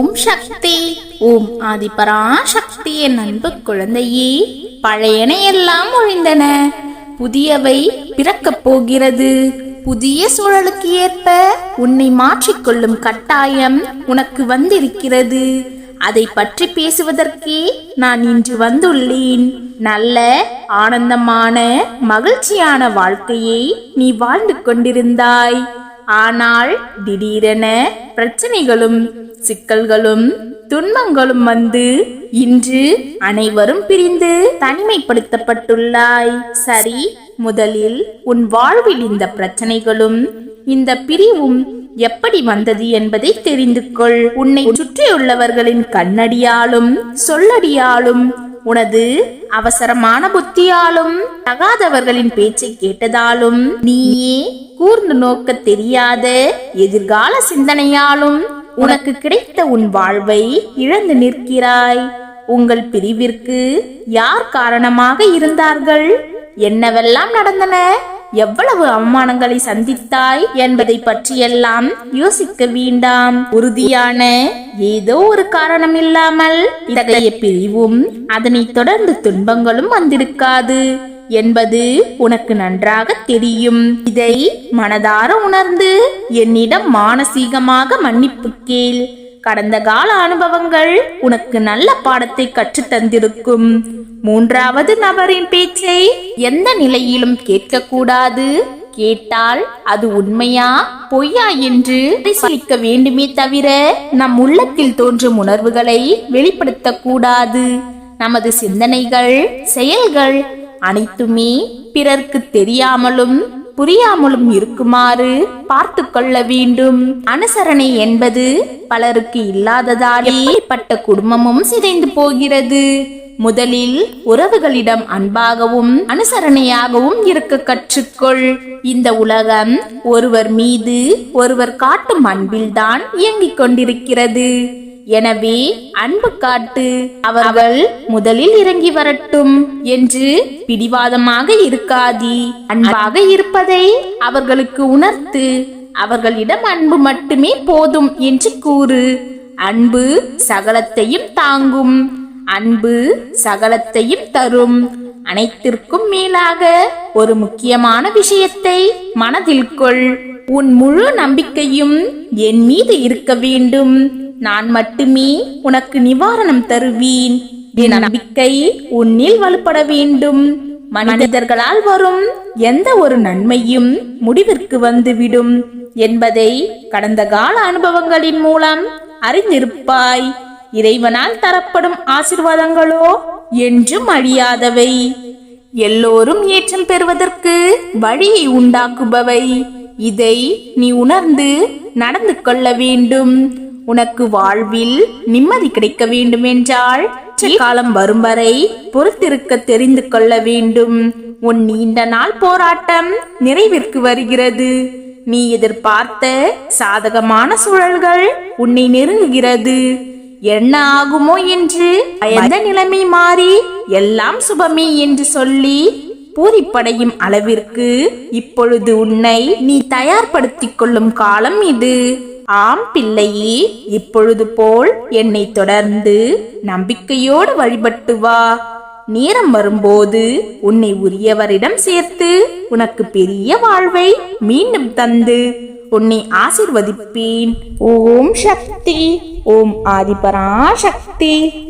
ஓம் சக்தி. ஓம் ஆதிபரா சக்தி என் அன்பு குழந்தையே. பழையன எல்லாம் ஒழிந்தன. புதியவை பிறக்கப் போகிறது. புதிய சூழலுக்கு ஏற்ப உன்னை மாற்றிக்கொள்ளும் கட்டாயம் உனக்கு வந்திருக்கிறது. அதை பற்றி பேசுவதற்கே நான் இன்று வந்துள்ளேன். நல்ல ஆனந்தமான மகிழ்ச்சியான வாழ்க்கையை நீ வாழ்ந்து கொண்டிருந்தாய். ஆனால் திடீரென பிரச்சனைகளும் சிக்கல்களும் துன்பங்களும் வந்து இன்று அனைவரும் பிரிந்து தனிமைப்படுத்தப்பட்டுள்ளாய். சரி முதலில் உன் வாழ்வில் இந்த பிரச்சனைகளும் இந்த பிரிவும் எப்படி வந்தது என்பதை தெரிந்து கொள். உன்னை சுற்றியுள்ளவர்களின் கண்ணடியாலும் சொல்லடியாலும் உனது அவசரமான புத்தியாலும் தகாதவர்களின் பேச்சை கேட்டதாலும் நீயே கூர்ந்து நோக்க தெரியாத எதிர்கால சிந்தனையாலும் உனக்கு கிடைத்த உன் வாழ்வை இழந்து நிற்கிறாய். உங்கள் பிரிவிற்கு யார் காரணமாக இருந்தார்கள்? என்னவெல்லாம் நடந்தன? எவ்வளவு அவமானங்களை சந்தித்தாய் என்பதை பற்றியெல்லாம் யோசிக்க வேண்டாம். உறுதியான ஏதோ ஒரு காரணம் இல்லாமல் இத்தகைய பிரிவும் அதனைத் தொடர்ந்து துன்பங்களும் வந்திருக்காது என்பது உனக்கு நன்றாக தெரியும். இதை மனதார உணர்ந்து என்னிடம் மானசீகமாக மன்னிப்பு கேள். கடந்த கால அனுபவங்கள் உனக்கு நல்ல பாடத்தை கற்றுத் தந்திருக்கும் மூன்றாவது நபரின் பேச்சை எந்த நிலையிலும் கேட்கக்கூடாது. கேட்டால் அது உண்மையா பொய்யா என்று பரிசீலிக்க வேண்டுமே தவிர நம் உள்ளத்தில் தோன்றும் உணர்வுகளை வெளிப்படுத்த கூடாது நமது சிந்தனைகள் செயல்கள் அனைத்துமே பிறர்க்கு தெரியாமலும் புரியாமலும் இருக்குமாறு பார்த்து கொள்ள வேண்டும். அனுசரணை என்பது பலருக்கு இல்லாததால் ஏற்பட்ட குடும்பமும் சிதைந்து போகிறது. முதலில் உறவுகளிடம் அன்பாகவும் அனுசரணையாகவும் இருக்க கற்றுக்கொள். இந்த உலகம் ஒருவர் மீது ஒருவர் காட்டும் அன்பில்தான் இயங்கிக் கொண்டிருக்கிறது. எனவே அன்பு காட்டு அவர்கள் முதலில் இறங்கி வரட்டும் என்று பிடிவாதமாக இருக்காதி. அன்பாக இருப்பதை அவர்களுக்கு உணர்த்து அவர்களிடம் அன்பு மட்டுமே போதும் என்று கூறு. அன்பு சகலத்தையும் தாங்கும் அன்பு சகலத்தையும் தரும். அனைத்திற்கும் மேலாக ஒரு முக்கியமான விஷயத்தை மனதில் கொள். உன் முழு நம்பிக்கையும் என் மீது இருக்க வேண்டும். நான் மட்டுமே உனக்கு நிவாரணம் தருவேன். என் நம்பிக்கை உன்னில் வலுப்பட வேண்டும். மனிதர்களால் வரும் எந்த ஒரு நன்மையும் முடிவிற்கு வந்துவிடும் என்பதை கடந்த கால அனுபவங்களின் மூலம் அறிந்திருப்பாய். இறைவனால் தரப்படும் ஆசிர்வாதங்களோ என்றும் அழியாதவை. எல்லோரும் ஏற்றம் பெறுவதற்கு வழியை உண்டாக்குபவை. இதை நீ உணர்ந்து நடந்து கொள்ள வேண்டும். உனக்கு வாழ்வில் நிம்மதி கிடைக்க வேண்டும் என்றால் காலம் வரும் வரை பொறுத்திருக்க தெரிந்து கொள்ள வேண்டும். உன் நீண்ட நாள் போராட்டம் நிறைவிற்கு வருகிறது. நீ எதிர்பார்த்த சாதகமான சூழல்கள் உன்னை நெருங்குகிறது. என்ன ஆகுமோ என்று பயந்த நிலைமை மாறி எல்லாம் சுபமே என்று சொல்லி பூரிப்படையும் அளவிற்கு இப்பொழுது உன்னை நீ தயார்படுத்திக் கொள்ளும் காலம் இது. ஆம் பிள்ளையே இப்பொழுது போல் என்னை தொடர்ந்து நம்பிக்கையோடு வழிபட்டு வா. நேரம் வரும்போது உன்னை உரியவரிடம் சேர்த்து உனக்கு பெரிய வாழ்வை மீண்டும் தந்து உன்னை ஆசிர்வதிப்பேன். ஓம் சக்தி ஓம் ஆதிபரா சக்தி